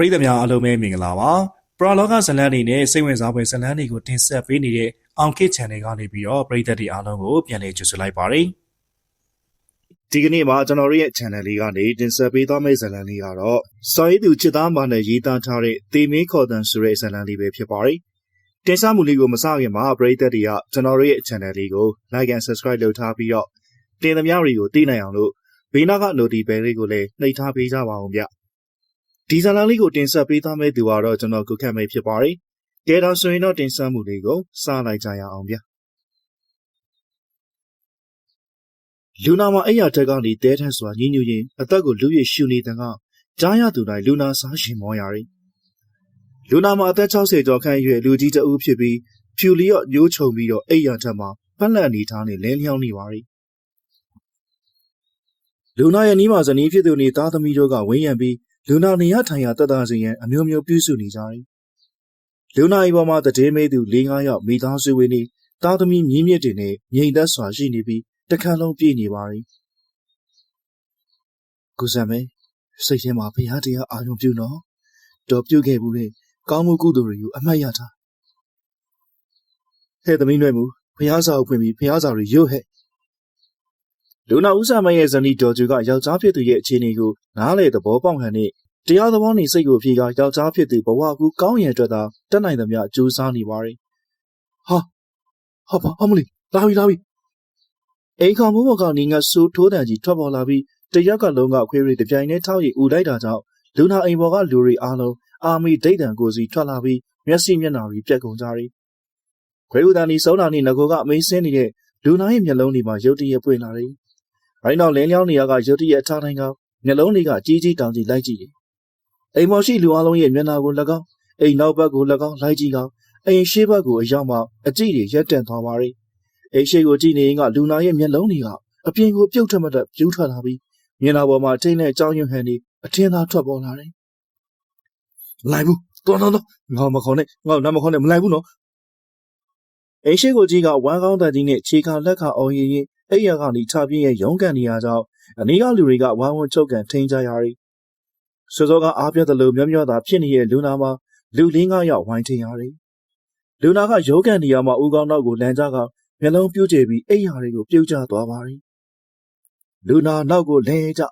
ပရိသတ်များအားလုံးပဲမင်္ဂလာပါပရာလောကဇလန်းနေနဲ့စိတ်ဝင်စားဖွယ်ဇလန်းတွေကိုတင်ဆက်ပေးနေတဲ့အောင်ခေတ် channel ကနေပြီးတော့ပရိသတ်တွေအားလုံးကိုပြန်လည်ကြိုဆိုလိုက်ပါတယ်ဒီကနေ့မှာကျွန်တော်တို့ရဲ့ channel လေးကနေတင်ဆက်ပေးသွားမယ့်ဇာတ်လမ်းလေးကတော့စာရေးသူချစ်သားမာနဲ့ရေးသားထားတဲ့တေမင်းခေါ်တန်ဆိုတဲ့ဇာတ်လမ်းလေးပဲဖြစ်ပါတယ်။တင်ဆက်မှုလေးကိုမစခင်မှာပရိသတ်တွေကကျွန်တော်တို့ရဲ့ channel လေးကို like and subscribe လုပ်ထားပြီးတော့တင်သမျှတွေကိုသိနိုင်အောင်လို့ဘေးနားက notification bell လေးကိုလည်းနှိပ်ထားပေးကြပါအောင်ဗျ။ ဒီဇာတ်လမ်းလေးကိုတင်ဆက်ပေးသွားမယ့်သူကတော့ကျွန်တော်ကုခတ်မိတ်ဖြစ်ပါတယ်။ကဲတော့ဆိုရင်တော့တင်ဆက်မှုလေးကိုစလိုက်ကြရအောင်ဗျ။လူနာမှာအဲ့ရတက်ကနေတဲထက်စွာညှဉ်းညူရင်အသက်ကိုလူရည်ရှူနေတဲ့ကကြားရသူတိုင်းလူနာစားရှင်မောရည်လူနာမှာအသက်60ကျော်ခန့်အရွယ်လူကြီးတဦးဖြစ်ပြီးဖြူလျော့ညှိုးချုံပြီးတော့အဲ့ရတက်မှာဖက်လက်အနေထားနဲ့လဲလျောင်းနေပါရီလူနာရဲ့နီးမှာဇနီးဖြစ်သူနေသားသမီးတို့ကဝင်းရံပြီး လူနာနေရထိုင်ရတက်တာစီရင်အမျိုးမျိုးပြုစုနေကြတယ်လူနာဤပေါ်မှာတည်မေးသူ၄၅ယောက်မိသားစုဝင်နေသားသမီးမြင်းမြစ်တွေနဲ့ငြိမ်သက်စွာရှိနေပြီးတခါလုံးပြည့်နေပါပြီကုသမဲစိတ်ထဲမှာဖရာတရားအာရုံပြုနော်တော်ပြုတ်ခဲ့ဘူးလေကောင်းမှုကုသိုလ်တွေကိုအမှတ်ရတာဟဲ့သမီးနွဲ့မူဖရာစာကိုဖွင့်ပြီးဖရာစာတွေရုပ်ဟဲ့ လူနာဦးစာမရဲ့ဇနီးတော်သူကယောက်ျားဖြစ်သူရဲ့အခြေအနေကိုနားလေသဘောပေါက်ဟန်နဲ့တရားသဘောနေစိတ်ကိုဖြေကယောက်ျားဖြစ်သူဘဝကူကောင်းရန်အတွက်သာတက်နိုင်သမျှကြိုးစားနေပါရီဟာဟာဘာအမလီလာပြီလာပြီအိမ်ခေါင်မိုးပေါ်ကနေငါဆိုးထိုးတန်ကြီးထွက်ပေါ်လာပြီးတရက်ကလုံးကခွေးရီတပြိုင်တည်းထောက်ရီဦးလိုက်တာကြောင့်လူနာအိမ်ပေါ်ကလူတွေအားလုံးအာမီဒိတ်တန်ကိုစီထွက်လာပြီးမျက်စိမျက်နှာတွေပြက်ကုန်ကြတယ်။ခွေးဦးတန်ဒီစုံလာနေငကိုကအမင်းစင်းနေတဲ့လူနာရဲ့မျက်လုံးတွေမှာရုတ်တရက်ပွင့်လာတယ်။ အဲဒီနောက်လင်းလျောင်းနေရကရုတ်တရက်ထားတိုင်းကမျက်လုံးတွေကကြီးကြီးတောင်ကြီးလိုက်ကြည့်တယ်။အိမ်ပေါ်ရှိလူအလုံးရဲ့မျက်နှာကို၎င်းအိမ်နောက်ဘက်ကို၎င်းလိုက်ကြည့်ကောင်အိမ်ရှေ့ဘက်ကိုအရောက်မှအကြည့်တွေရက်တန့်သွားပါရီ။အိမ်ရှိကိုကြည့်နေရင်ကလူနာရဲ့မျက်လုံးတွေကအပြင်ကိုပြုတ်ထွက်မတက်ပြူးထွက်လာပြီးမျက်နှာပေါ်မှာထိတ်နဲ့ကြောင်ရွံ့ဟန်နေအထင်းသားထွက်ပေါ်လာတယ်။မလိုက်ဘူး။တော်တော်တော်ငါမခေါ်နဲ့ငါနားမခေါ်နဲ့မလိုက်ဘူးနော်။အိမ်ရှိကိုကြီးကဝမ်းကောင်းတန်ကြီးနဲ့ခြေခါလက်ခါအောင်ရင်ရင် အဲ့ရကနေထပြင်းရဲ့ရုံးကန်နေရကြောင်းအနီးကလူတွေကဝမ်းဝန်းချုပ်ကန်ထိန်ကြရည်။စောစောကအားပြတ်တယ်လို့မျောမျောသာဖြစ်နေတဲ့လူနာမှာလူလင်းကားရောက်ဝိုင်းထိန်ရတယ်။လူနာကရုံးကန်နေရမှာဦးကောင်းတော့ကိုလမ်းကြကမျက်လုံးပြူးကျပြီးအိယာတွေကိုပြုတ်ကျသွားပါရီလူနာနောက်ကိုလဲကျ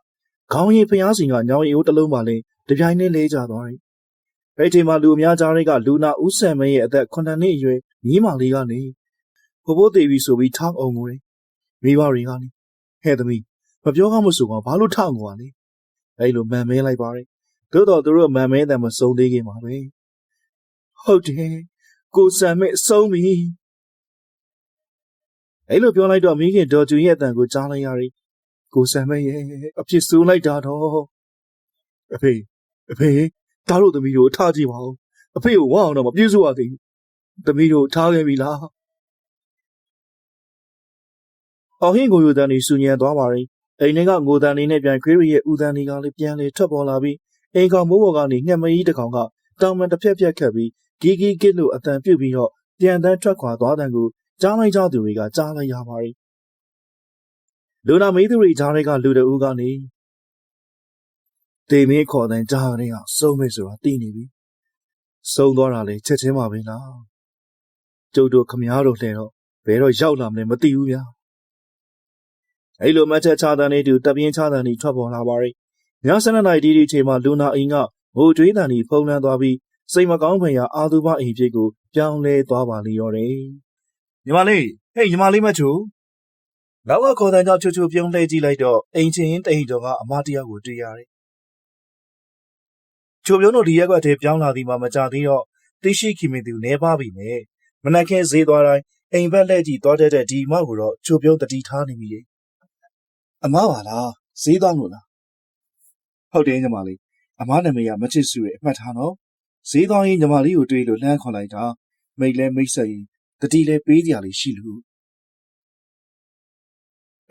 ခေါင်းရည်ဖျားစီကညောင်ရီအိုးတစ်လုံးပါလဲတပြိုင်နက်လဲကျသွားရီအဲ့ဒီမှာလူအများကြားတွေကလူနာဦးဆန်မင်းရဲ့အသက်9နှစ်အရွယ်ညီမလေးကနေဘိုးဘိုးသေးပြီဆိုပြီးထောက်အောင်ကိုတယ် မိဘတွေကနေဟဲ့သမီးမပြောကောင်းမဆိုကောင်းဘာလို့ထောက်ကိုပါလဲအဲ့လိုမန်မဲလိုက်ပါရီသို့တော်သူတို့မန်မဲတယ်မစုံသေးခင်ပါပဲဟုတ်တယ်ကိုဆန်မဲ့ဆုံးပြီအဲ့လိုပြောလိုက်တော့မိခင်ဒေါ်ကျူရဲ့အတန်ကိုကြားလိုက်ရပြီကိုဆန်မဲရဲ့အဖြစ်ဆိုးလိုက်တာတော့အဖေအဖေတားလို့သမီးတို့ထားကြည့်ပါဦးအဖေကိုဝအောင်တော့မပြေးစိုးရသေးဘူးသမီးတို့ထားခဲ့ပြီလား အောင်ဟင်းကိုယူတန်နေစူညံသွားပါရင်အိမ်ထဲကငိုတန်နေနဲ့ပြန်ခွေးရီရဲ့ဦးတန်တွေကလည်းပြန်လေထွက်ပေါ်လာပြီးအိမ်ကောင်မိုးပေါ်ကနေငှက်မကြီးတစ်ကောင်ကတောင်ပန်တစ်ဖြက်ဖြက်ခတ်ပြီးဂီဂီကစ်လို့အတန်ပြုတ်ပြီးတော့ပြန်တန်းထွက်ခွာသွားတဲ့ကိုကြားလိုက်ကြသူတွေကကြားလိုက်ရပါရီလူနာမေးသူတွေကြားတွေကလူတအူးကနေတေမင်းခေါ်တဲ့ကြားတဲ့ကစုံမေဆိုတာသိနေပြီစုံသွားတာလေချက်ချင်းပါပဲလားကျုပ်တို့ခမားတို့လှဲတော့ဘယ်တော့ရောက်လာမလဲမသိဘူးဗျာ အဲ့လိုမတ်ချက်ချတဲ့နေတူတပြင်းချတဲ့နေထွက်ပေါ်လာပါရီည7နာရီဒီဒီချိန်မှာလူနာအိမ်ကငိုကြွေးတန်ဒီဖုံးလန်းသွားပြီးစိတ်မကောင်းဖွယ်ရာအာသူဘအိမ်ဖြစ်ကိုပြောင်းလဲသွားပါလိမ့်ရောတယ်ညီမလေးဟေးညီမလေးမချူနောက်ကခေါ်တဲ့ကြောင့်ချူချူပြုံးလှည့်ကြည့်လိုက်တော့အိမ်ချင်းတိန်တော်ကအမတယောက်ကိုတွေ့ရတယ်ချိုပြုံးတို့ဒီရက်ကွက်ထဲပြောင်းလာသည်မှမကြသေးတော့သိရှိခင်မင်သူနေပါပြီမယ်မနက်ခင်းဈေးသွားတိုင်းအိမ်ဘက်လှည့်ကြည့်သွားတတ်တဲ့ဒီမောက်ကိုတော့ချိုပြုံးတတိထားနေပြီလေ အမပါလားဈေးသွားလို့လားဟုတ်တယ်ညီမလေးအမနာမည်ကမချစ်စုရဲ့အမှတ်ထားနော်ဈေးသွားရင်ညီမလေးကိုတွေ့လို့လှမ်းခေါ်လိုက်တာမိတ်လဲမိတ်ဆက်ရင်တတိလဲပေးကြရလေးရှိလို့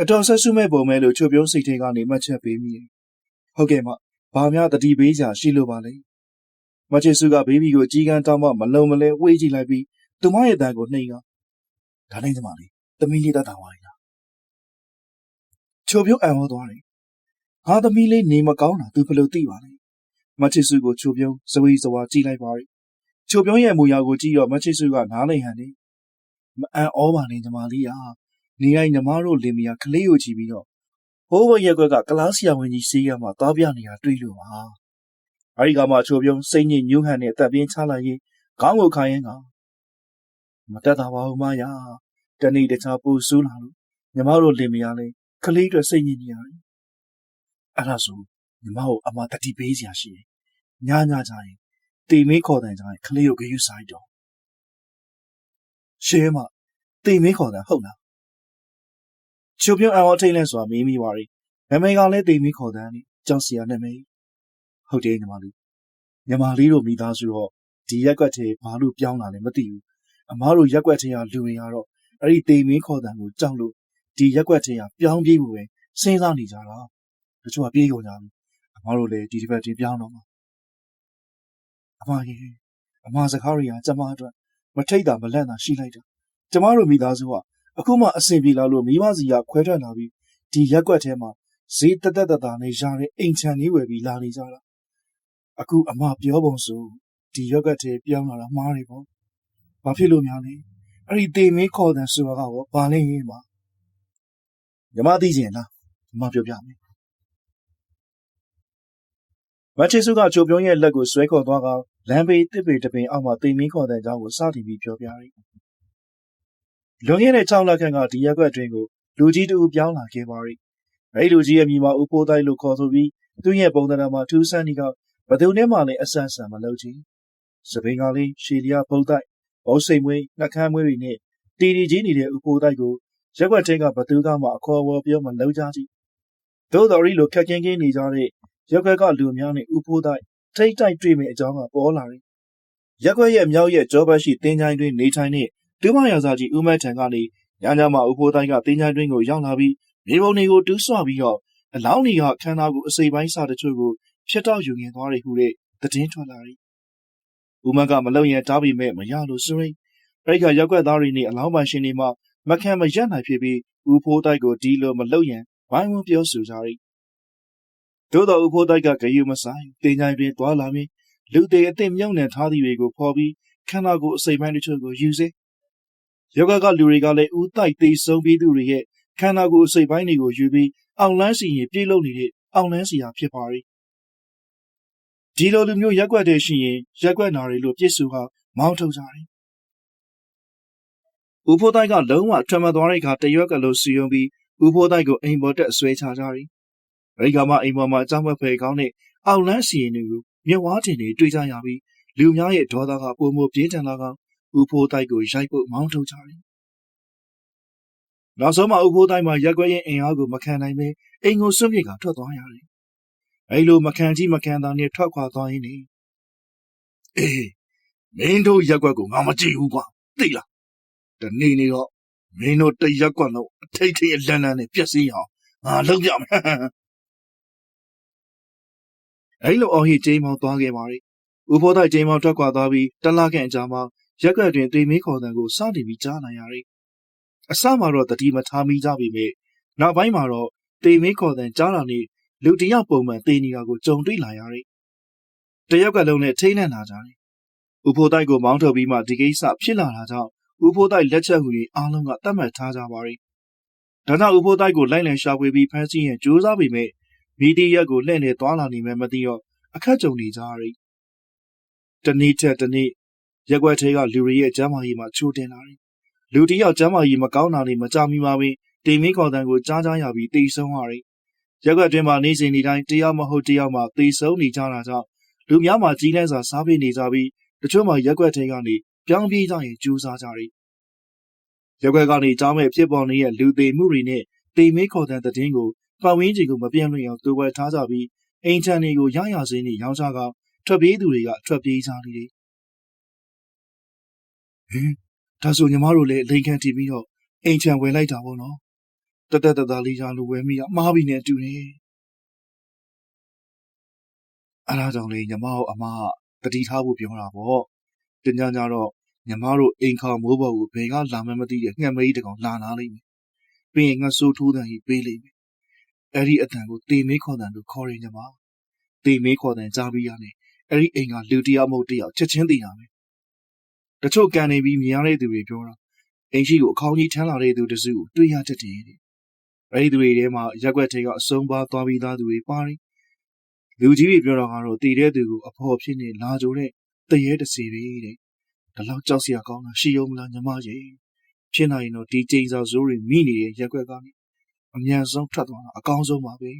အတော်ဆက်စုမဲ့ပုံမဲ့လို့ချိုပြုံးစိတ်ထဲကနေမှတ်ချက်ပေးမိတယ်။ဟုတ်ကဲ့မဘာများတတိပေးကြရှိလို့ပါလဲ။မချစ်စုကဘေဘီကိုကြီးကန်းတောင်းမှမလုံမလဲဝေးကြည့်လိုက်ပြီးသူမရဲ့တန်ကိုနှိမ်ကဒါနဲ့ကျမလေးသမီးလေးတတ်တာဝိုင်းလား။ ချိုပြုံးအံ့ဩသွားတယ်။ငါသမီးလေးနေမကောင်းတာသူဘယ်လိုသိပါလဲမချစ်စုကိုချိုပြုံးစဝေးစဝါကြည့်လိုက်ပါရီချိုပြုံးရဲ့မူရာကိုကြည့်တော့မချစ်စုကနားလိုက်ဟန်နေမအန်ဩပါနဲ့ညီမလေးဟာနေတိုင်းညီမတို့လင်မယားကလေးကိုကြည့်ပြီးတော့ဟိုးဘရက်ကွက်ကကလားဆရာဝန်ကြီးစီးကမှတောပြနေတာတွေ့လို့ပါအဲဒီကမှချိုပြုံးစိတ်ညစ်ညူးဟန်နဲ့အသက်ပြင်းချလိုက်ရင်ခေါင်းကိုခိုင်းရင်ကမတက်တာပါဘူးမယာတနေ့တခြားပူဆူးလာလို့ညီမတို့လင်မယားလေး ကလေးအတွက်စိတ်ညစ်နေရတယ်အဲ့ဒါဆိုညီမကိုအမတတိပေးစရာရှိတယ်ညညကြရင်တေမင်းခေါ်တဲ့ကြရင်ကလေးကိုဂယုဆိုင်တော့ရှဲမတေမင်းခေါ်တဲ့ဟုတ်လားချိုပြုံးအောင်အထိတ်လဲဆိုတာမင်းမိပါရီနာမည်ကလည်းတေမင်းခေါ်တဲ့နိကြောက်စရာနာမည်ဟုတ်တယ်ညီမလေးညီမလေးတို့မိသားစုတော့ဒီရက်ကွက်ထဲဘာလို့ပြောင်းလာလဲမသိဘူးအမားတို့ရက်ကွက်ထဲကလူတွေကတော့အဲ့ဒီတေမင်းခေါ်တဲ့ကိုကြောက်လို့ ဒီရက်ကွက်ထဲကပြောင်းပြေးဖို့ပဲစဉ်းစားနေကြတာတချို့ကပြေးကုန်ကြပြီအမားတို့လည်းဒီတစ်ပတ်တည်းပြောင်းတော့မှာအမကြီးအမစကားတွေကကျမအတွက်မထိတ်တာမလန့်တာရှိလိုက်တာကျမတို့မိသားစုကအခုမှအဆင်ပြေလာလို့မိဘစီကခွဲထွက်လာပြီးဒီရက်ကွက်ထဲမှာဈေးတက်တက်တတာနဲ့ရတဲ့အိမ်ချန်လေးဝယ်ပြီးလာနေကြတာအခုအမပြောပုံဆိုဒီရက်ကွက်ထဲပြောင်းလာတာမှားတယ်ပေါ့ဘာဖြစ်လို့များလဲအဲ့ဒီတေမင်းခေါ်တဲ့ဆိုတာကဘောဘာလဲရေးမှာ ညီမသိချင်လားညီမပြောပြမယ်မချေစုကချိုပြုံးရဲ့လက်ကိုဆွဲခေါ်သွားကလမ်းဘေးတစ်ပေတစ်ပင်အောက်မှာတေမင်းခေါ်တဲ့အကြောင်းကိုစတင်ပြီးပြောပြတယ်လွန်ခဲ့တဲ့6လခန့်ကဒီရက်ကွက်အတွင်းကိုလူကြီးတူပြောင်းလာခဲ့ပါရီအဲဒီလူကြီးရဲ့မိမဦးဖိုးတိုင်းလို့ခေါ်ဆိုပြီးသူ့ရဲ့ပုံသဏ္ဍာန်မှာထူးဆန်းနေကဘသူနဲ့မှလည်းအဆန်းဆန်မလုပ်ချင်စပင်ကလေးရှီလျာပုံတိုက်ဘောစိတ်မွေးနှက်ခမ်းမွေးတွေနဲ့တီတီကြီးနေတဲ့ဦးဖိုးတိုက်ကို ရက်ကွက်ထဲကဘသူကမှအခေါ်အဝေါ်ပြောမလုပ်ကြကြည့်သို့တော်ရီလိုခက်ခင်းခင်းနေကြတဲ့ရက်ကွက်ကလူများနဲ့ဦးဖိုးတိုက်ထိတ်တိုက်တွေ့မယ့်အကြောင်းကပေါ်လာတယ်ရက်ကွက်ရဲ့မြောက်ရဲ့ကြောဘတ်ရှိတင်းချိုင်းတွင်နေထိုင်တဲ့ဒုမယောက်ျားကြီးဦးမတ်ထံကနေညညမှာဦးဖိုးတိုင်းကတင်းချိုင်းတွင်းကိုရောက်လာပြီးမြေပုံတွေကိုတူးဆွပြီးတော့အလောင်းတွေကခန္ဓာကိုယ်အစိပ်ပိုင်းစတချို့ကိုဖျက်တော့ယူငင်သွားတယ်ဟုတဲ့သတင်းထွက်လာတယ်။ဦးမတ်ကမလုံရင်တားပြီးမဲ့မရလို့စွရိတ်ပြိတ်ကရောက်ွက်သားတွေနဲ့အလောင်းပိုင်ရှင်တွေမှ မခံမရက်နိုင်ဖြစ်ပြီးဦးဖိုးတိုက်ကိုဒီလိုမလုံရင်ဝိုင်းဝန်းပြောဆိုကြတယ်။သို့တော်ဦးဖိုးတိုက်ကဂယုမဆိုင်တင်းချိုင်းတွင်တွာလာပြီးလူတွေအသင့်မြုံနှံထားသည်တွေကိုဖော်ပြီးခန္ဓာကိုယ်အစိပ်ပိုင်းတချို့ကိုယူစေယောဂကလူတွေကလည်းဥတိုက်သေးဆုံးပြီးသူတွေရဲ့ခန္ဓာကိုယ်စိတ်ပိုင်းတွေကိုယူပြီးအောင်လန်းစီရင်ပြေးလို့နေတဲ့အောင်လန်းစီယာဖြစ်ပါရီဒီလိုလူမျိုးရက်ွက်တဲ့ရှိရင်ရက်ွက်နာတွေလို့ပြစ်စုကမောင်းထုတ်ကြတယ် ဥဖိုးတိုက်ကလုံးဝထွက်မသွားတဲ့အခါတရွက်ကလေးစီယုံပြီးဥဖိုးတိုက်ကိုအိမ်ပေါ်တက်ဆွဲချကြတယ်အဲဒီကမှအိမ်ပေါ်မှာအကြောင်းမဲ့ဖယ်ကောင်းတဲ့အောင်လန်းစီရင်တွေကိုမြက်ဝါးတင်တွေတွေ့ကြရပြီးလူများရဲ့ဒေါသကပုံမပြင်းထန်လာကဦးဖိုးတိုက်ကိုရိုက်ပုတ်မောင်းထုတ်ကြတယ်။နောက်ဆုံးမှဦးဖိုးတိုက်မှာရက်ွက်ရဲ့အင်အားကိုမခံနိုင်ပဲအိမ်ကိုစွန့်ပစ်ကထွက်သွားရတယ်။အဲလိုမခံကြီးမခံတာနဲ့ထွက်ခွာသွားရင်းနေ။အေးမင်းတို့ရက်ွက်ကိုငါမကြည့်ဘူးကွာသိလား။ တနေ့နေ့တော့မင်းတို့တရက်ကွက်လုံးအထိတ်ထိတ်အလန့်လန့်နဲ့ပြက်စီးအောင်ငါလုပ်ပြမယ်။အဲလိုအော်ဟစ်ကျင်းမောင်းသွားခဲ့ပါလေ။ဦးဖိုးတိုက်ကျင်းမောင်းထွက်ခွာသွားပြီးတလားခန့်အကြာမှာရက်ကွက်တွင်တေမင်းခေါ်တံကိုစတင်ပြီးကြားနိုင်ရတယ်။အစမှာတော့တတိမထားမိကြပေမဲ့နောက်ပိုင်းမှာတော့တေမင်းခေါ်တံကြားလာနေလူတယောက်ပုံမှန်တေနေတာကိုကြုံတွေ့လာရတယ်။တယောက်ကလုံးနဲ့ထိန်းနှံလာကြတယ်။ဥဖိုးတိုက်ကိုမောင်းထုတ်ပြီးမှဒီကိစ္စဖြစ်လာတာကြောင့် ဥဖိုးတိုက်လက်ချက်ဟူ၍အားလုံးကတတ်မှတ်ထားကြပါရီ။ဒါကြောင့်ဥဖိုးတိုက်ကိုလိုက်လံရှာဖွေပြီးဖမ်းဆီးရန်ကြိုးစားပေမဲ့မီဒီယာကိုလှည့်နေသွားလာနေမှမသိတော့အခက်ကြုံနေကြရီ။တနေ့ချက်တနေ့ရက်ွက်ထဲကလူတွေရဲ့ကျမ်းမာရေးမှာချိုးတင်လာတယ်။လူတယောက်ကျမ်းမာရေးမကောင်းတာနဲ့မကြမီမှာပင်တိမ်မင်းခေါ်တန်ကိုကြားကြားရပြီးတိတ်ဆုံးရတယ်။ရက်ွက်တွင်မှာနေစဉ်ဒီတိုင်းတယောက်မဟုတ်တယောက်မှတိတ်ဆုံးနေကြတာကြောင့်လူများမှာကြီးလန်းစွာစားပေးနေကြပြီးတချို့မှရက်ွက်ထဲကနေ ပြောင်းပြေးကြရင်ကြိုးစားကြတယ်။ရက်ွက်ကနေကြားမဲ့ဖြစ်ပေါ်နေတဲ့လူသေးမှုတွေနဲ့တိမ်မင်းခေါ်တန်တဲ့တင်းကိုပတ်ဝန်းကျင်ကိုမပြန့်လွင့်အောင်တူဝဲထားကြပြီးအိမ်ချန်တွေကိုရရစင်းနဲ့ရောင်းချကထွက်ပြေးသူတွေကထွက်ပြေးကြတယ်ဟင်ဒါဆိုညီမတို့လည်းလိန်ခံတီးပြီးတော့အိမ်ချံဝယ်လိုက်တာပေါ့နော်တတတတလေးရာလိုဝယ်မိတာမှားပြီနဲ့တူနေအဲ့ဒါကြောင့်လေညီမတို့အမတတိထားဖို့ပြောတာပေါ့တညညတော့ ညီမတို့အိမ်ခေါမိုးပေါ်ကိုဘယ်ကလာမှမသိတဲ့ငှက်မေးတကောင်လာနာလိမ့်မယ်ပြီးရင်ငှက်ဆိုးထိုးတန်ကြီးပေးလိမ့်မယ်အဲ့ဒီအတန်ကိုတေမေးခေါ်တန်လို့ခေါ်ရညီမတေမင်းခေါ်တဲ့ကြားပြီးရတယ်အဲ့ဒီအိမ်ကလူတယောက်မဟုတ်တယောက်ချက်ချင်းသိတာပဲတချို့ကန်နေပြီးမြင်ရတဲ့သူတွေပြောတာအိမ်ရှိကိုအခေါင်းကြီးထမ်းလာတဲ့သူတစုကိုတွေ့ရတတ်တယ်တဲ့အဲ့ဒီသူတွေထဲမှာရက်ွက်ထဲကအစုံပါသွားပြီးသားသူတွေပါတယ်လူကြီးတွေပြောတာကတော့တည်တဲ့သူကိုအဖော်ဖြစ်နေလာကြတဲ့တရေတစီတွေတဲ့ ဒါလောက်ကြောက်စရာကောင်းတာရှိအောင်မလားညီမကြီးဖြစ်နိုင်ရင်တော့ဒီချိန်စာဇိုးတွေမိနေတဲ့ရက်ွက်ကနေအမြန်ဆုံးထွက်သွားတာအကောင်းဆုံးပါပဲ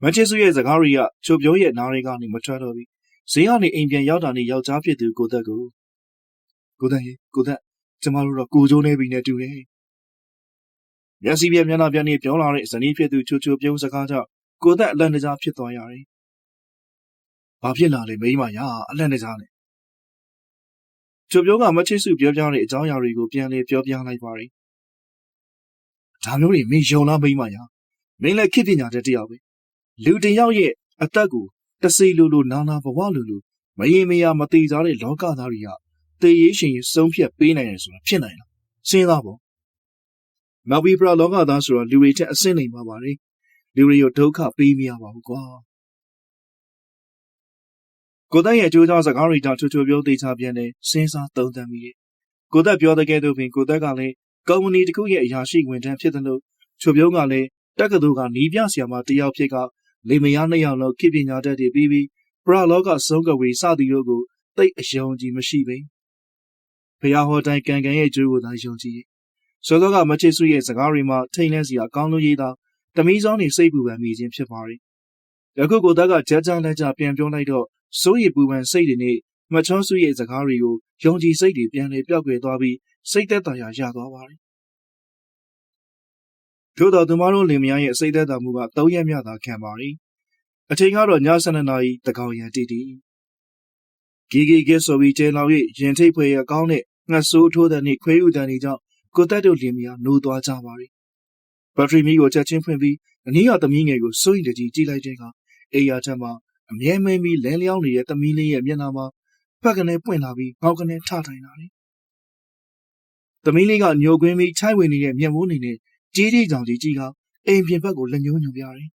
မန်ချက်စတာရဲ့စကားတွေကချိုပြောရဲ့နားတွေကနေမထွက်တော့ဘူးဈေးကနေအိမ်ပြန်ရောက်တာနဲ့ယောက်ျားဖြစ်သူကိုသက်ကိုကိုသက်ရေကိုသက်ကျမတို့တော့ကိုကျိုးနေပြီနဲ့တူတယ်မျက်စိပြမျက်နှာပြနေပြောလာတဲ့ဇနီးဖြစ်သူချိုချိုပြုံးစကားကြောင့်ကိုသက်အလန့်တကြားဖြစ်သွားရတယ် ဘာဖြစ်လာလဲမိမရာအလန့်တကြားနဲ့ချိုပြုံးကမချစ်စုပြောပြတဲ့အကြောင်းအရာတွေကိုပြန်လေပြောပြလိုက်ပါတယ်ဒါမျိုးတွေမင်းယုံလားမိမရာမင်းလည်းခေတ်ပညာတတ်တယောက်ပဲလူတစ်ယောက်ရဲ့အသက်ကိုတစိလိုလိုနာနာဘဝလိုလိုမရေမရမသေးကြတဲ့လောကသားတွေကတေးရေးရှင်ရေးဆုံးဖြတ်ပေးနိုင်တယ်ဆိုတာဖြစ်နိုင်လားစဉ်းစားပေါ့မဝီပရာလောကသားဆိုတော့လူတွေချက်အဆင့်နေပါပါလေလူတွေရောဒုက္ခပေးမရပါဘူးကွာ ကိုသက်ရဲ့အကျိုးကြောင့်စကားတွေကြောင့်ချွတ်ချွတ်ပြောသေးချပြန်တယ်စဉ်းစားသုံးသပ်မိတယ်ကိုသက်ပြောတဲ့ကဲ့သို့ပင်ကိုသက်ကလည်းကုမ္ပဏီတစ်ခုရဲ့အရာရှိဝန်ထမ်းဖြစ်တယ်လို့ချွတ်ပြုံးကလည်းတက္ကသိုလ်ကနီးပြဆရာမတယောက်ဖြစ်ကလေမယားနှစ်ယောက်လုံးခေပညာတတ်တွေပြီးပြီးပရလောကဆုံးကဝေစသည်တို့ကိုတိတ်အယုံကြည်မရှိပေဘုရားဟောတိုင်းကံကံရဲ့ကျိုးကိုသာယုံကြည်စောစောကမချစ်စုရဲ့စကားတွေမှာထိတ်လန့်စရာအကောင်းလို့ရေးတာတမီးစောင်းနေစိတ်ပူပန်မိခြင်းဖြစ်ပါတယ်ယခုကိုသားကကြကြလက်ကြပြန်ပြောလိုက်တော့ စိုးရိမ်ပူပန်စိတ်တွေနဲ့မချောစုရဲ့စကားတွေကိုယုံကြည်စိတ်တွေပြန်လေပြောက်ွယ်သွားပြီးစိတ်သက်သာရာရသွားပါတယ်ထို့တော်သူမတို့လင်မယားရဲ့စိတ်သက်သာမှုက၃ရက်မြသာခံပါရီအချိန်ကတော့ည7နာရီတကောင်ရန်တီတီဂီဂီဂစ်ဆိုပြီးကျဲလောင်၍ရင်ထိတ်ဖွယ်ရကောင်းတဲ့ငှက်ဆိုးထိုးတဲ့နေ့ခွေးဥတန်တွေကြောင့်ကိုတက်တို့လင်မယားနိုးသွားကြပါရီဘက်ထရီမီကိုချက်ချင်းဖွင့်ပြီးအနည်းရသမီးငယ်ကိုစိုးရိမ်တကြီးကြည့်လိုက်တဲ့အခါအေယာထက်မှာ အမြဲမင်းပြီးလဲလျောင်းနေတဲ့သမီးလေးရဲ့မျက်နှာမှာဖက်ကနေပွင့်လာပြီးငေါက်ကနေထထိုင်လာတယ်သမီးလေးကညိုကွင်းပြီးခြိုက်ဝင်နေတဲ့မျက်မိုးနေနဲ့ကြီးကြီးကြောင်ကြီးကြီးကအိမ်ပြင်ဘက်ကိုလက်ညှိုးညွှန်ပြတယ်။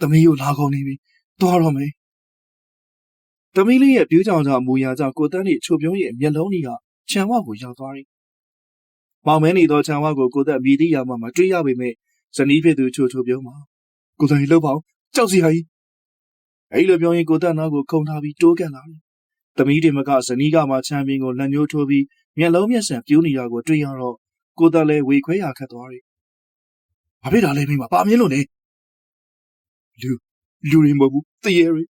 သမီးကိုလာကုန်နေပြီ။သွားတော့မယ်။သမီးလေးရဲ့ပြူးကြောင်ကြောင့်မူရကြောင့်ကိုတန်းနဲ့ချိုပြုံးရဲ့မျက်လုံးကြီးကခြံဝကိုရောက်သွားတယ်။မောင်မဲနေသောခြံဝကိုကိုသက်မြည်သည့်ရာမှမတွေ့ရပေမဲ့ဇနီးဖြစ်သူချိုချိုပြုံးမှာကိုတန်းကြီးလှုပ်ပါအောင် ကြောက်စီဟာကြီး။အဲ့လိုပြောရင်ကိုသက်နာကိုခုန်ထားပြီးတိုးကန်လာတယ်။သမီးတွေမကဇနီးကမှချမ်းပင်ကိုလက်ညှိုးထိုးပြီးမျက်လုံးမျက်စံပြူးနေတာကိုတွေ့ရတော့ကိုတလည်းဝေခွဲရခတ်သွားတယ်။ဘာဖြစ်တာလဲမိမပါမြင်လို့လေ။လူလူတွေမဟုတ်ဘူးတရေတွေ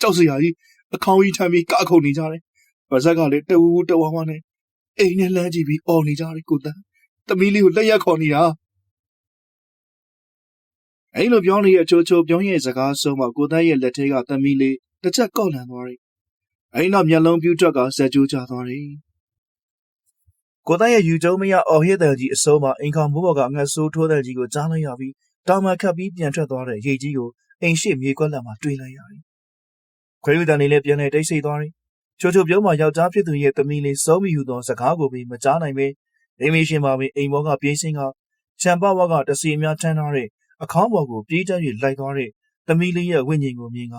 ကြောက်စရာကြီးအခေါင်းကြီးထမ်းပြီးကခုန်နေကြတယ်။ဗဇက်ကလည်းတဝူဝူတဝါဝါနဲ့အိမ်နဲ့လမ်းကြည့်ပြီးအော်နေကြတယ်ကိုတန်း။သမီးလေးကိုလက်ရက်ခေါ်နေတာ။ အဲ့လိုပြောနေတဲ့အချိုချိုပြောင်းရဲ့စကားဆုံးမှကိုတန်းရဲ့လက်ထဲကသမီးလေးတစ်ချက်ကောက်လန်သွားတယ်။အဲ့နောက်မျက်လုံးပြူးတွက်ကဇက်ကျိုးချသွားတယ်။ကိုသားရဲ့ယူကျုံမရအော်ဟစ်တဲ့ကြီးအစိုးမှာအိမ်ခေါင်မိုးပေါ်ကငှက်ဆိုးထိုးတဲ့ကြီးကိုကြားလိုက်ရပြီးတောင်မှခတ်ပြီးပြန်ထွက်သွားတဲ့ရိတ်ကြီးကိုအိမ်ရှိမြေကွက်လက်မှာတွေ့လိုက်ရတယ်။ခွေးဥတန်လေးလည်းပြန်လဲတိတ်ဆိတ်သွားတယ်။ချိုချိုပြုံးမှာယောက်ျားဖြစ်သူရဲ့သမီးလေးစုံးမိဟူသောစကားကိုပြီးမကြားနိုင်ပဲအိမ်မရှင်ပါပဲအိမ်ဘောကပြေးစင်းကချံပဝါကတစီအများထမ်းထားတဲ့ အခေါင်းပေါ်ကိုပြေးတက်၍လိုက်သွားတဲ့သမီးလေးရဲ့ဝိညာဉ်ကိုမြင်က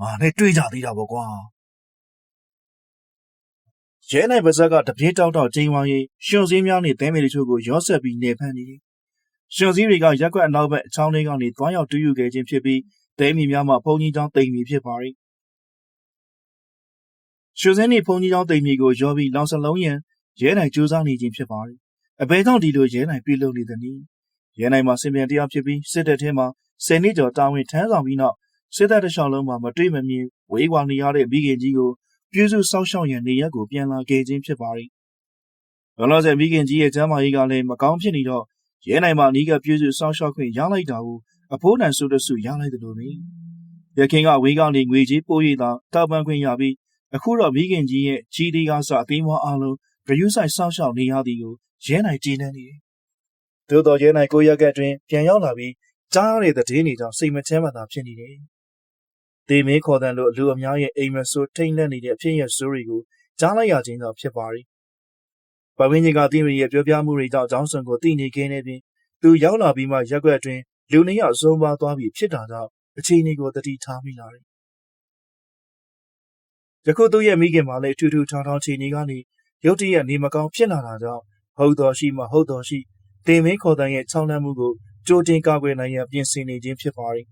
ငါနဲ့တွေ့ကြသေးတာပေါ့ကွာ။ရဲနိုင်ပါဇက်ကတပြေးတောက်တောက်ကျင်းဝိုင်းရေးရှင်စည်းများနဲ့တဲမေတချို့ကိုရောဆက်ပြီးနေဖမ်းနေတယ်။ရှင်စည်းတွေကရက်ကွက်အနောက်ဘက်အချောင်းလေးကနေတွားရောက်တူးယူခဲ့ခြင်းဖြစ်ပြီးတဲမီများမှဘုံကြီးချောင်းတိမ်မီဖြစ်ပါရီ။ရှင်စင်းနေဘုံကြီးချောင်းတိမ်မီကိုရောပြီးလောင်စလုံးရန်ရဲနိုင်ကြိုးစားနေခြင်းဖြစ်ပါရီ။ အဘဲကြောင့်ဒီလိုရဲနိုင်ပြုလုပ်နေသည်နည်း။ရဲနိုင်မှာစင်ပြန်တရားဖြစ်ပြီးစစ်တပ်ထဲမှာဆယ်နှစ်ကျော်တာဝန်ထမ်းဆောင်ပြီးနောက်စစ်တပ်တစ်လျှောက်လုံးမှာမတွေ့မမြင်ဝေးကွာနေရတဲ့မိခင်ကြီးကိုပြုစုစောင့်ရှောက်ရန်နေရက်ကိုပြန်လာခဲ့ခြင်းဖြစ်ပါ၏။လောလောဆယ်မိခင်ကြီးရဲ့ကျမ်းမာရေးကလည်းမကောင်းဖြစ်နေတော့ရဲနိုင်မှာအနီးကပြုစုစောင့်ရှောက်ခွင့်ရလိုက်တာကိုအဖိုးနိုင်စုတစုရလိုက်တယ်လို့ပဲ။ရခင်ကဝေးကနေငွေကြီးပိုးရည်သာတောက်ပန်းခွင့်ရပြီးအခုတော့မိခင်ကြီးရဲ့ကြီးဒီကားစအသိမွားအားလုံးဂရုစိုက်စောင့်ရှောက်နေရသည်ကို ရဲနိုင်ကြည်နှံ့နေတယ်။သို့တော်ရဲနိုင်ကိုရက်ကအတွင်းပြန်ရောက်လာပြီးကြားရတဲ့တဲ့င်းတွေကြောင့်စိတ်မချမ်းသာဖြစ်နေတယ်တေမင်းခေါ်တဲ့လို့လူအများရဲ့အိမ်မဆိုးထိမ့်လက်နေတဲ့အဖြစ်ရဲ့ဆိုးတွေကိုကြားလိုက်ရခြင်းကြောင့်ဖြစ်ပါရီ။ပတ်ဝန်းကျင်ကသင်ရီရဲ့ပြောပြမှုတွေကြောင့်ကျောင်းစွန်ကိုတည်နေခင်းနေပြီးသူရောက်လာပြီးမှရက်ွက်အတွင်းလူနှစ်ယောက်ဆုံးပါသွားပြီးဖြစ်တာကြောင့်အခြေအနေကိုတတိထားမိလာတယ်။ယခုသူ့ရဲ့မိခင်မှာလည်းထူးထူးထောင်ထောင်ခြေနေကနေရုတ်တရက်နေမကောင်းဖြစ်လာတာကြောင့် ဟုတ်တော်ရှိမှဟုတ်တော်ရှိတင်မင်းခေါ်တန်ရဲ့ချောင်းလန့်မှုကိုကြိုတင်ကာကွယ်နိုင်ရန်ပြင်ဆင်နေခြင်းဖြစ်ပါတယ်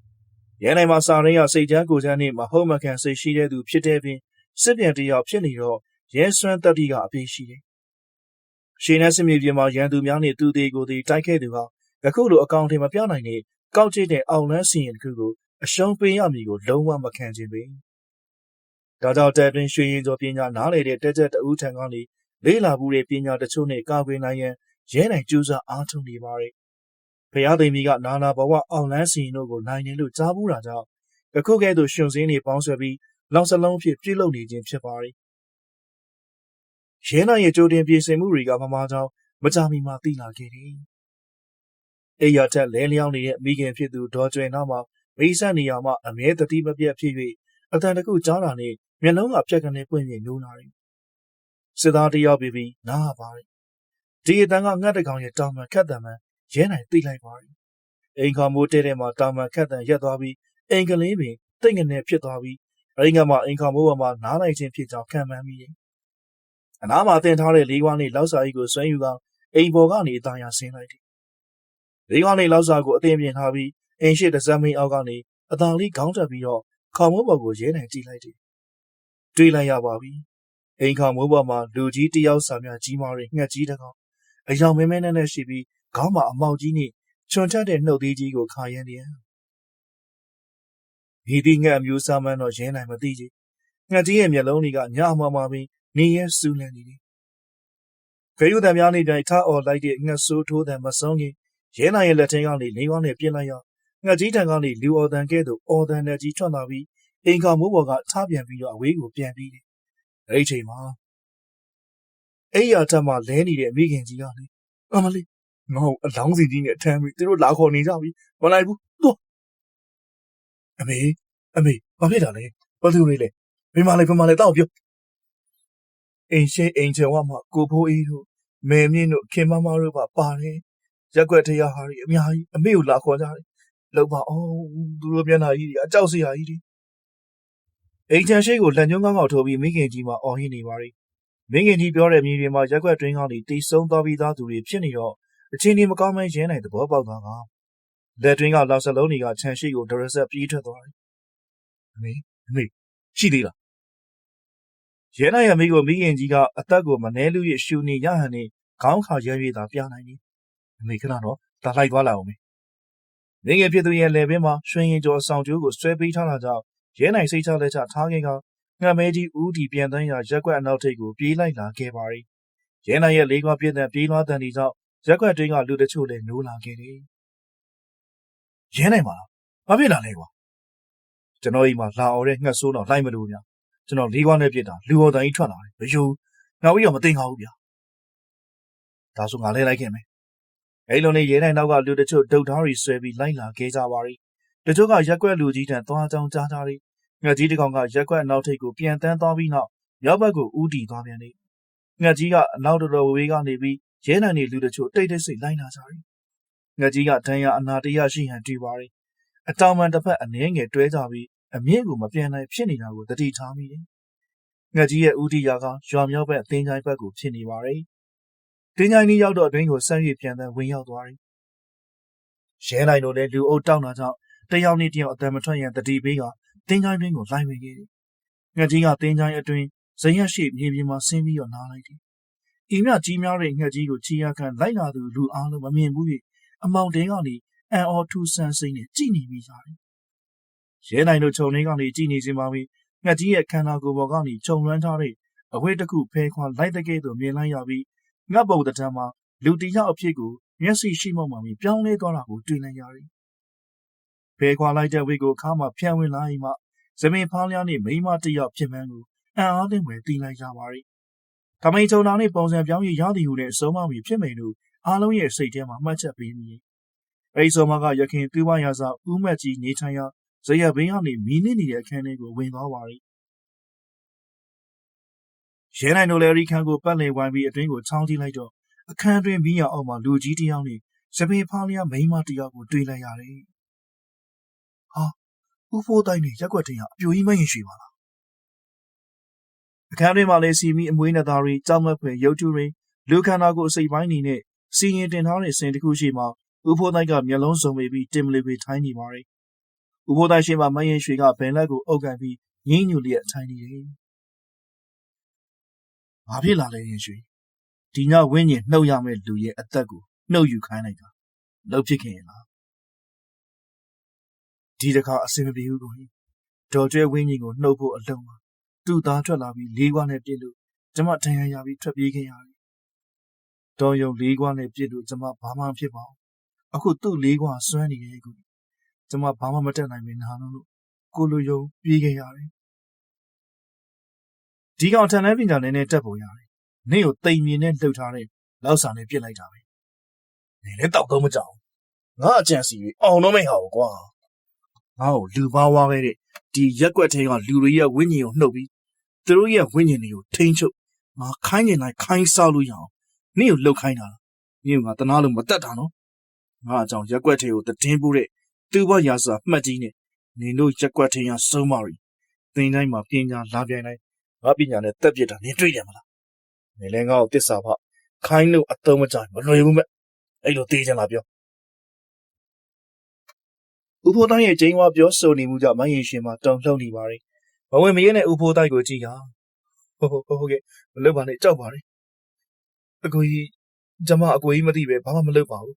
။ရဲနိုင်မှာစာရင်းရစိတ်ချမ်းကိုယ်ချမ်းနဲ့မဟုတ်မခံစိတ်ရှိတဲ့သူဖြစ်တဲ့ပြင်စစ်ပြန်တယောက်ဖြစ်နေတော့ရဲစွမ်းတက်တီကအပြည့်ရှိတယ်။ရှင်းတဲ့စစ်မြေပြင်မှာရန်သူများနဲ့သူသေးကိုယ်သေးတိုက်ခဲ့သူဟာယခုလိုအကောင့်ထဲမပြနိုင်တဲ့ကောက်ကျစ်တဲ့အောင်လန်းစီရင်တစ်ခုကိုအရှုံးပေးရမည်ကိုလုံးဝမခံခြင်းပင်ဒါကြောင့်တက်တွင်ရွှေရင်ကျော်ပညာနားလေတဲ့တက်ချက်တဦးထံကနေ လေးလာမှုတဲ့ပညာတချို့နဲ့ကာကွယ်နိုင်ရန်ရဲနိုင်ကြိုးစားအားထုတ်နေပါတယ်။ဖျားသိမ်းမီကနာနာဘဝအောင်လန်းစီရင်တို့ကိုနိုင်တယ်လို့ကြားဘူးတာကြောင့်ယခုကဲ့သို့ရှင်စင်းနေပေါင်းဆွဲပြီးလောင်စလုံးဖြစ်ပြုလုပ်နေခြင်းဖြစ်ပါတယ်။ရဲနိုင်ရဲ့ကြိုတင်ပြင်ဆင်မှုတွေကမမကြောင်မကြမီမှာသိလာခဲ့တယ်။အေရထက်လဲလျောင်းနေတဲ့မိခင်ဖြစ်သူဒေါ်ကျွဲနာမှာမိဆက်နေရမှအမြဲတတိမပြတ်ဖြစ်၍အတန်တခုကြားတာနဲ့မျက်လုံးကဖြတ်ကနေပွင့်ပြင်းနိုးလာတယ်။ စစ်သားတယောက်ပြီးပြီးနားပါတယ်။ဒီအတန်ကငှက်တကောင်ရဲ့တောင်မှခက်တံမှန်ရဲနိုင်သိလိုက်ပါတယ်။အိမ်ခေါမိုးတဲတဲမှာတောင်မှခက်တံရက်သွားပြီးအိမ်ကလေးပင်တိတ်ငနဲ့ဖြစ်သွားပြီးအဲဒီကမှအိမ်ခေါမိုးပေါ်မှာနားလိုက်ခြင်းဖြစ်ကြောင်းခံမှန်းမိတယ်။အနားမှာတင်ထားတဲ့လေးကွားနဲ့လောက်စာကြီးကိုဆွဲယူကအိမ်ပေါ်ကနေအသားရဆင်းလိုက်တယ်။လေးကွားနဲ့လောက်စာကိုအသင်ပြင်ထားပြီးအိမ်ရှိတစမ်းမင်းအောက်ကနေအသာလေးခေါင်းတက်ပြီးတော့ခေါမိုးပေါ်ကိုရဲနိုင်ကြည့်လိုက်တယ်။တွေးလိုက်ရပါပြီ။ အိမ်ခေါမိုးပေါ်မှာလူကြီးတယောက်စာများကြီးမားတဲ့ငှက်ကြီးတစ်ကောင်အယောင်မဲမဲနဲ့နဲ့ရှိပြီးခေါင်းမှာအမောက်ကြီးနဲ့ချွန်ထက်တဲ့နှုတ်သေးကြီးကိုခါရမ်းနေ။ဒီဒီငှက်အမျိုးအစားမှန်းတော့ရဲနိုင်မသိကြီး။ငှက်ကြီးရဲ့မျက်လုံးတွေကညအမှမှပင်နေရဲစူးလန့်နေတယ်။ခေယူတံများနေပြန်ထားအော်လိုက်တဲ့ငှက်ဆိုးထိုးတံမဆုံးခင်ရဲနိုင်ရဲ့လက်ထင်းကနေလင်းကောင်းနဲ့ပြစ်လိုက်ရငှက်ကြီးတံကနေလူအော်တန်ကဲ့သို့အော်တန်နဲ့ကြီးထွက်လာပြီးအိမ်ကောင်မိုးပေါ်ကထားပြန်ပြီးတော့အဝေးကိုပြန်ပြီးတယ်။ အဲ့ဒီချိန်မှာအဲ့ရတက်မှလဲနေတဲ့မိခင်ကြီးကလေအမလေးငါ့ကိုအလောင်းစီကြီးနဲ့ထမ်းပြီးသူတို့လာခေါ်နေကြပြီမလိုက်ဘူးတော့အမေအမေဘာဖြစ်တာလဲဘာလို့လဲဘယ်မှာလဲဘယ်မှာလဲတောက်ပြောအိမ်ရှိအိမ်ချေဝမှာကိုဖိုးအေးတို့မဲမြင့်တို့ခင်မမတို့ပါပါတယ်ရက်ွက်တရားဟာကြီးအများကြီးအမေကိုလာခေါ်ကြတယ်လောက်ပါအောင်သူတို့မျက်နှာကြီးတွေအကြောက်စရာကြီးတွေ အိမ်ချန်ရှိကိုလက်ညှိုးကောင်းကောက်ထိုးပြီးမိခင်ကြီးမှာအော်ဟစ်နေပါရီမင်းခင်ကြီးပြောတဲ့မြေပြင်မှာရက်ွက်တွင်းကောင်းတွေတီးဆုံးသွားပြီးသားသူတွေဖြစ်နေတော့အချင်းဒီမကောင်းမဲရင်းနိုင်သဘောပေါက်သွားကလက်တွင်းကလောက်စလုံးတွေကခြံရှိကိုဒရဆက်ပြေးထွက်သွားတယ်အမေအမေရှိသေးလားရဲနိုင်ရမိကိုမိခင်ကြီးကအသက်ကိုမနှဲလူရရှူနေရဟန်နဲ့ခေါင်းခါရဲရဲသာပြနိုင်တယ်အမေခဏတော့ဒါလိုက်သွားလာအောင်မေမင်းငယ်ဖြစ်သူရဲ့လယ်ပင်မှာရွှင်ရင်ကျော်ဆောင်ကျိုးကိုဆွဲပေးထားတာကြောင့် ရဲနိုင်စိတ်ချလက်ချထားခဲ့ကငှက်မဲကြီးဦးဒီပြန်တန်းရာရက်ွက်အနောက်ထိပ်ကိုပြေးလိုက်လာခဲ့ပါရီရဲနိုင်ရဲ့လေးခွာပြည့်တဲ့ပြေးလွှားတန်ဒီကြောင့်ရက်ွက်တွင်းကလူတချို့လည်းနိုးလာခဲ့တယ်ရဲနိုင်ပါလားဘာဖြစ်လာလဲကွာကျွန်တော်အိမ်မှာလာအောင်တဲ့ငှက်ဆိုးတော့လိုက်မလို့ဗျာကျွန်တော်လေးခွာနဲ့ပြစ်တာလူတော်တိုင်ကြီးထွက်လာတယ်မယူနောက်ပြီးတော့မသိငါဘူးဗျာဒါဆိုငါလဲလိုက်ခင်မယ်အဲ့လိုနဲ့ရဲနိုင်နောက်ကလူတချို့ဒုတ်သားတွေဆွဲပြီးလိုက်လာခဲ့ကြပါရီတချို့ကရက်ွက်လူကြီးတန်သွားကြောင်းကြားထားရီ ငှက်ကြီးတစ်ကောင်ကရက်ွက်နောက်ထိပ်ကိုပြန်တန်းသွားပြီးနောက်ရောက်ဘက်ကိုဦးတည်သွားပြန်တယ်ငှက်ကြီးကအနောက်တော်တော်ဝေးကနေပြီးရဲနိုင်နေလူတချို့တိတ်တိတ်ဆိတ်လိုက်လာကြရီငှက်ကြီးကဒဏ်ရာအနာတရရှိဟန်တွေ့ပါရီအတောင်ပံတစ်ဖက်အနှဲငယ်တွဲကြပြီးအမြင့်ကိုမပြန်နိုင်ဖြစ်နေတာကိုတတိထားမိတယ်ငှက်ကြီးရဲ့ဦးတည်ရာကရွာမြောက်ဘက်အသင်းချိုင်းဘက်ကိုဖြစ်နေပါရီတင်းချိုင်းကြီးရောက်တော့အတွင်းကိုဆက်ရွေပြန်တဲ့ဝင်ရောက်သွားရီရဲနိုင်တို့လည်းလူအုပ်တောက်တာကြောင့်တယောက်နဲ့တယောက်အတန်မထွက်ရန်တတိပေးက တင်းချိုင်းတွင်းကိုလိုက်ဝင်ခဲ့တယ်။ငှက်ကြီးကတင်းချိုင်းအတွင်းဇရက်ရှိမြေပြင်မှာဆင်းပြီးတော့နားလိုက်တယ်။အင်းမြကြီးများတဲ့ငှက်ကြီးကိုချီရခံလိုက်လာသူလူအားလုံးမမြင်ဘူး၍အမောင်တဲကနေအန်အော်ထူဆန်စိမ့်နဲ့ကြည်နေမိကြတယ်။ရဲနိုင်တို့ခြုံလေးကနေကြည်နေခြင်းပါပြီးငှက်ကြီးရဲ့ခန္ဓာကိုယ်ပေါ်ကနေခြုံလွှမ်းထားတဲ့အဝိတစ်ခုဖဲခွာလိုက်တဲ့ကဲ့သို့မြင်လိုက်ရပြီးငှက်ပုံတံတန်းမှာလူတယောက်အဖြစ်ကိုမျက်စိရှိမှမှပြီးပြောင်းလဲသွားတာကိုတွေ့လိုက်ရတယ်။ ဖဲခွာလိုက်တဲ့ဝိကိုခါမှဖြန့်ဝင်လာရင်မှဇမင်ဖားလျားနဲ့မိမတယောက်ဖြစ်မှန်းကိုအံ့အားသင့်ွယ်သိလိုက်ကြပါရီ။တမိန်ချုံနာနဲ့ပုံစံပြောင်းရရသည်ဟုနဲ့အစုံမပြီးဖြစ်မယ်လို့အားလုံးရဲ့စိတ်ထဲမှာမှတ်ချက်ပေးမိ။အဲဒီဆိုမှကရခင်ပြဝရစာဦးမက်ကြီးနေထိုင်ရာဇရဘင်းကနေမီးနစ်နေတဲ့အခန်းထဲကိုဝင်သွားပါရီရဲနိုင်တို့လည်းရီခန်းကိုပတ်လည်ဝိုင်းပြီးအတွင်းကိုချောင်းကြည့်လိုက်တော့အခန်းတွင်မီးရအောက်မှာလူကြီးတစ်ယောက်နဲ့စပင်ဖားလျားမိန်းမတစ်ယောက်ကိုတွေ့လိုက်ရတယ်။ဟာ ဦးဖိုးတိုင်းနဲ့ရက်ွက်တင်ကအပြိုကြီးမရင်ရှိပါလား။အခန်းတွင်မှာလည်းစီမီအမွေးနှစ်သားတွေကြောက်မက်ဖွယ်ရုပ်တုတွေလူခန္ဓာကိုယ်အစိပ်ပိုင်းနေနဲ့စီရင်တင်ထားတဲ့စင်တစ်ခုရှိမှဦးဖိုးတိုင်းကမျက်လုံးစုံမိပြီးတင်မလီပဲထိုင်းနေပါတယ်။ဦးဖိုးတိုင်းရှိမှမရင်ရွှေကဘယ်လက်ကိုအုပ်ကန်ပြီးငင်းညူလျက်ထိုင်းနေတယ်။ဘာဖြစ်လာလဲရင်ရွှေဒီညဝင်းကျင်နှုတ်ရမယ့်လူရဲ့အသက်ကိုနှုတ်ယူခိုင်းလိုက်တာလှုပ်ဖြစ်ခင်လား ဒီတခါအစင်မပြေဘူးကိုကြီးဒေါ်ကျွဲဝင်းကျင်ကိုနှုတ်ဖို့အလုံးပါသူ့သားထွက်လာပြီးလေးခွားနဲ့ပြစ်လို့ကျမထန်ရရပြီးထွက်ပြေးခဲ့ရတယ်တော်ယုံလေးခွားနဲ့ပြစ်လို့ကျမဘာမှဖြစ်ပါဘူးအခုသူ့လေးခွားစွမ်းနေတယ်ကိုကျမဘာမှမတက်နိုင်မင်းနာလို့ကိုလိုယုံပြေးခဲ့ရတယ်ဒီကောင်ထန်တဲ့ပညာနဲ့နဲ့တက်ပေါ်ရတယ်နေ့ကိုတိမ်မြင်နဲ့လှုပ်ထားတဲ့လောက်စာနဲ့ပြစ်လိုက်တာပဲနေလည်းတောက်တော့မကြောက်ငါအကြံစီပြီးအောင်တော့မိတ်ဟာကွာ ငါ့ကိုလူပါဝါခဲ့တဲ့ဒီရက်ွက်ထဲကလူတွေရဲ့ဝိညာဉ်ကိုနှုတ်ပြီးသူတို့ရဲ့ဝိညာဉ်တွေကိုထိန်းချုပ်ငါခိုင်းနေလိုက်ခိုင်းဆောက်လို့ရအောင်နေ့ကိုလှုပ်ခိုင်းတာနေ့ကငါတနာလို့မတက်တာနော်ငါအကြောင်းရက်ွက်ထဲကိုတည်င်းပို့တဲ့သူ့ဘရာစာမှတ်ကြီးနဲ့နေတို့ရက်ွက်ထဲကစုံးမာရီသင်တိုင်းမှာပညာလာပြိုင်တိုင်းငါပညာနဲ့တက်ပြစ်တာနင်တွေ့တယ်မလားနေလဲငါ့ကိုတစ္ဆာဖခိုင်းလို့အတုံးမကြမလွယ်ဘူးမဲ့အဲ့လိုသေးချင်လားပြော ဥဖိုးတိုင်းရဲ့ကျင်းဝါပြောဆိုနေမှုကြောင့်မရင်ရှင်မှာတုံလှုပ်နေပါတယ်မဝင်မရဲနဲ့ဥဖိုးတိုင်းကိုကြည့်ကဟုတ်ဟုတ်ဟုတ်ကဲ့မလုပ်ပါနဲ့ကြောက်ပါတယ်အကိုကြီးကျမအကိုကြီးမသိပဲဘာမှမလုပ်ပါဘူး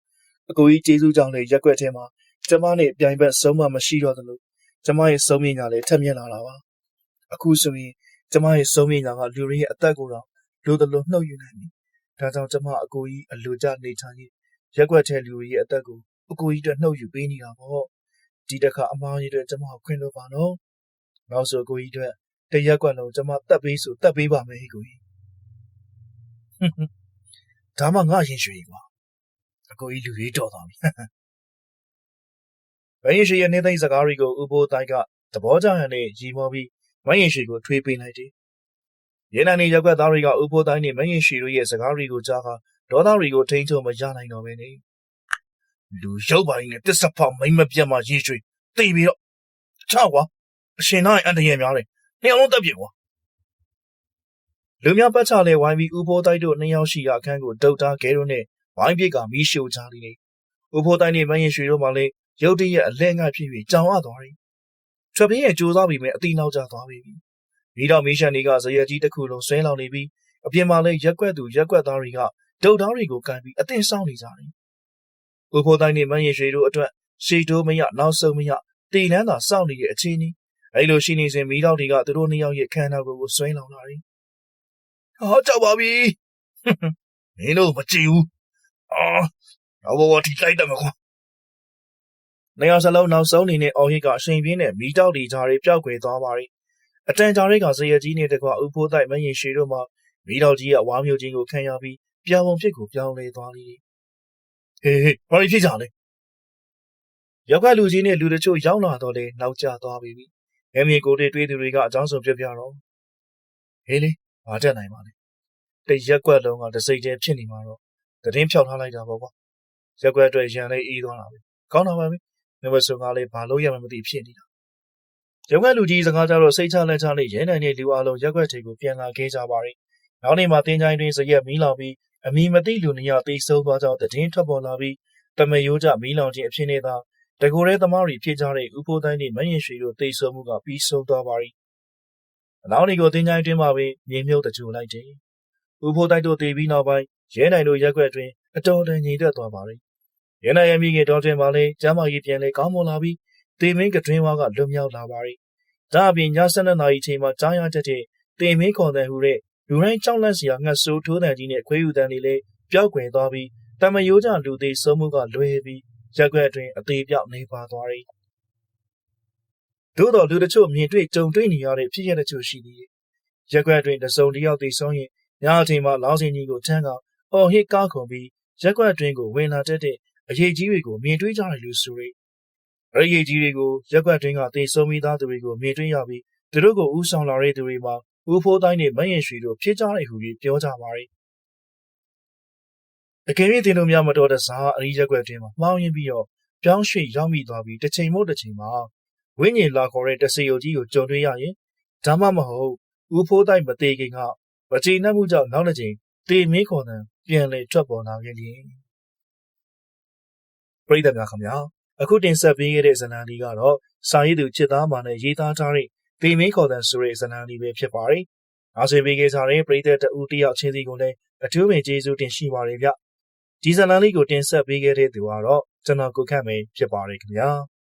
အကိုကြီးကျေးဇူးကြောင့်လည်းရက်ွက်ထဲမှာကျမနဲ့ပြိုင်ဘက်ဆုံးမမရှိတော့သလိုကျမရဲ့ဆုံးမြင်ညာလည်းထက်မြက်လာတာပါအခုဆိုရင်ကျမရဲ့ဆုံးမြင်ညာကလူတွေရဲ့အသက်ကိုတော့လိုသလိုနှုတ်ယူနိုင်ပြီဒါကြောင့်ကျမအကိုကြီးအလိုကျနေထိုင်ရင်ရက်ွက်ထဲလူတွေရဲ့အသက်ကိုအကိုကြီးအတွက်နှုတ်ယူပေးနေတာပေါ့ ဒီတစ်ခါအမားကြီးအတွက်ကျမကိုခွင့်လို့ပါနော်နောက်ဆိုအကိုကြီးအတွက်တရက်ကွက်လုံးကျမတက်ပေးဆိုတက်ပေးပါမယ်ကိုကြီးဒါမှငါရင်ရွှေကွာအကိုကြီးလူတွေတော်သွားပြီမင်းရှိရဲ့နေသိစကားတွေကိုဥပိုးတိုက်ကသဘောကျဟန်နဲ့ရီမောပြီးမင်းရှိကိုထွေးပေးလိုက်တယ်ရဲနန်နေရက်ွက်သားတွေကဥပိုးတိုင်းနဲ့မင်းရှိတို့ရဲ့စကားတွေကိုကြားကဒေါသတွေကိုထိန်းချုပ်မရနိုင်တော့ဘဲနေ လူရုပ်ပိုင်းနဲ့တစ္ဆဖောက်မိမ့်မပြတ်မှရေရွှေတိတ်ပြီးတော့ချောက်ကွာအရှင်သားအန်တရယ်များတယ်နှစ်အောင်လုံးတက်ပြစ်ကွာလူများပတ်ချလဲဝိုင်းပြီးဥဖိုးတိုက်တို့နှစ်ယောက်ရှိရာအခန်းကိုဒုတ်သားကဲတို့နဲ့ဝိုင်းပြစ်ကမီးရှို့ချလိမ့်နေဥဖိုးတိုက်နဲ့မင်းရင်ရွှေတို့မှလည်းရုတ်တရက်အလဲငှဖြစ်ပြီးကြောင်အပ်သွားတယ်ထွက်ပြေးရဲ့ကြိုးစားပြီးမြဲအတိနောက်ကျသွားပြီမိတော်မီးရှန်တွေကဇရက်ကြီးတစ်ခုလုံးဆွဲလောင်နေပြီးအပြင်မှာလည်းရက်ွက်သူရက်ွက်သားတွေကဒုတ်သားတွေကိုကန်ပြီးအသင်ဆောင်နေကြတယ် ဥဖိုးတိုင်းနဲ့မန်းရင်ရွှေတို့အတွက်ရှေတိုးမရနောက်ဆုံးမရတေလန်းသာစောင့်နေတဲ့အခြေအနေအဲ့လိုရှိနေစဉ်မီးတော်တွေကသူတို့နှစ်ယောက်ရဲ့ခန္ဓာကိုယ်ကိုဆွဲလောင်လာတယ်။ဟာကြောက်ပါပြီ။မင်းတို့မကြည့်ဘူး။အာတော့ဘောတိလိုက်တယ်မကွာ။နေရာစလုံးနောက်ဆုံးနေနဲ့အော်ဟစ်ကအချိန်ပြင်းနဲ့မီးတောက်တွေကြားတွေပျောက်ကွယ်သွားပါရီ။အတန်ကြားတွေကဇယကြီးနဲ့တကွာဥဖိုးတိုက်မရင်ရွှေတို့မှမီးတော်ကြီးရဲ့အဝါမျိုးချင်းကိုခံရပြီးပြောင်းပုံဖြစ်ကိုပြောင်းလဲသွားလိမ့် ဟေးဟေးဘာဖြစ်ကြလဲရောက်ကလူကြီးနဲ့လူတချို့ရောက်လာတော့လေနောက်ကျသွားပြီ။ငယ်မြေကိုတွေတွေးသူတွေကအကြောင်းစုံပြပြတော့ဟေးလေမတက်နိုင်ပါနဲ့။တရက်ကွက်လုံးကတစိမ့်တည်းဖြစ်နေမှာတော့တရင်ဖြောက်ထားလိုက်တာပေါ့ကွာ။ရက်ကွက်အတွက်ရန်လေးအေးသွားတာပဲ။ကောင်းတာပါပဲ။မြမစုံကလေးဘာလို့ရမှမသိဖြစ်နေတာ။ရောက်ကလူကြီးစကားကြတော့စိတ်ချလက်ချနဲ့ရဲနိုင်တဲ့လူအလုံးရက်ကွက်တွေကိုပြန်လာခဲ့ကြပါရီ။နောက်နေ့မှာတင်းချိုင်းတွင်စရက်မီးလောင်ပြီး အမီမသိလူနှစ်ယောက်တိတ်ဆုံးသွားကြောင်းတည်င်းထွက်ပေါ်လာပြီးတမယိုးကြမီးလောင်ခြင်းအဖြစ်နဲ့သာတကိုယ်ရဲသမားတွေဖြစ်ကြတဲ့ဥဖိုးတိုင်းနဲ့မရင်ရွှေတို့တိတ်ဆုံးမှုကပြီးဆုံးသွားပါရီအလောင်းတွေကိုတင်းချိုင်းတွင်းမှာပဲမြေမြုပ်တကြိုလိုက်တယ်ဥဖိုးတိုင်းတို့တည်ပြီးနောက်ပိုင်းရဲနိုင်တို့ရက်ွက်တွင်အတော်တန်ညီသက်သွားပါရီရဲနိုင်ရဲ့မိခင်တော်တွင်မှာလဲကျမ်းမာရေးပြန်လဲကောင်းမွန်လာပြီးတေမင်းကတွင်ဝါကလွတ်မြောက်လာပါရီဒါအပြင်ည7နာရီချိန်မှာကြားရတတ်တဲ့တေမင်းခေါ်တဲ့ဟူတဲ့ လူတိုင်းကြောက်လန့်စရာငှက်ဆိုးထိုးတန်ကြီးနဲ့ခွေးယူတန်တွေလည်းပျောက်ကွယ်သွားပြီးတမယိုးကြလူသေးဆုံးမှုကလွဲပြီးရက်ွက်အတွင်းအသေးပြောက်နေပါသွားတယ်။သို့တော်လူတချို့မြင်တွေ့ကြုံတွေ့နေရတဲ့ဖြစ်ရတဲ့ချို့ရှိသေးတယ်။ရက်ွက်အတွင်းတစုံတယောက်သေဆုံးရင်ညအချိန်မှာလောင်းစင်ကြီးကိုထမ်းကအော်ဟစ်ကားခုံပြီးရက်ွက်အတွင်းကိုဝင်လာတတ်တဲ့အရေးကြီးတွေကိုမြင်တွေ့ကြတယ်လို့ဆိုရယ်။အရေးကြီးတွေကိုရက်ွက်အတွင်းကသေဆုံးမိသားသူတွေကိုမြင်တွေ့ရပြီးသူတို့ကိုဥဆောင်လာတဲ့သူတွေမှာ ဦးဖိုးတိုင်းနဲ့မယင်ရွှေတို့ဖြစ်ကြတဲ့ဟူ၍ပြောကြပါရဲ့တကယ်၍တင်တို့များမတော်တဆအရိရက်ွက်တွင်မှာမှောင်ရင်ပြီးတော့ပြောင်းရွှေ့ရောက်မိသွားပြီးတစ်ချိန်မို့တစ်ချိန်မှာဝိညာဉ်လာခေါ်တဲ့တဆေယုတ်ကြီးကိုကြုံတွေ့ရရင်ဒါမှမဟုတ်ဦးဖိုးတိုင်းမသေးခင်ကမကြေနပ်မှုကြောင့်နောက်တစ်ချိန်တေမင်းခေါ်တဲ့ပြန်လေထွက်ပေါ်လာခဲ့ရင်ပရိသတ်များခင်ဗျာအခုတင်ဆက်ပေးခဲ့တဲ့ဇာတ်လမ်းလေးကတော့စာရေးသူချစ်သားမာနဲ့ရေးသားထားတဲ့ တေမင်းခေါ်တဲ့ဆိုတဲ့ဇာတ်လမ်းလေးပဲဖြစ်ပါတယ်။အားဆွေပေးခဲ့ကြတဲ့ပရိသတ်တဦးတယောက်ချင်းစီကိုလည်းအထူးပင်ကျေးဇူးတင်ရှိပါတယ်ဗျ။ဒီဇာတ်လမ်းလေးကိုတင်ဆက်ပေးခဲ့တဲ့သူကတော့ကျွန်တော်ကိုခန့်မင်းဖြစ်ပါတယ်ခင်ဗျာ။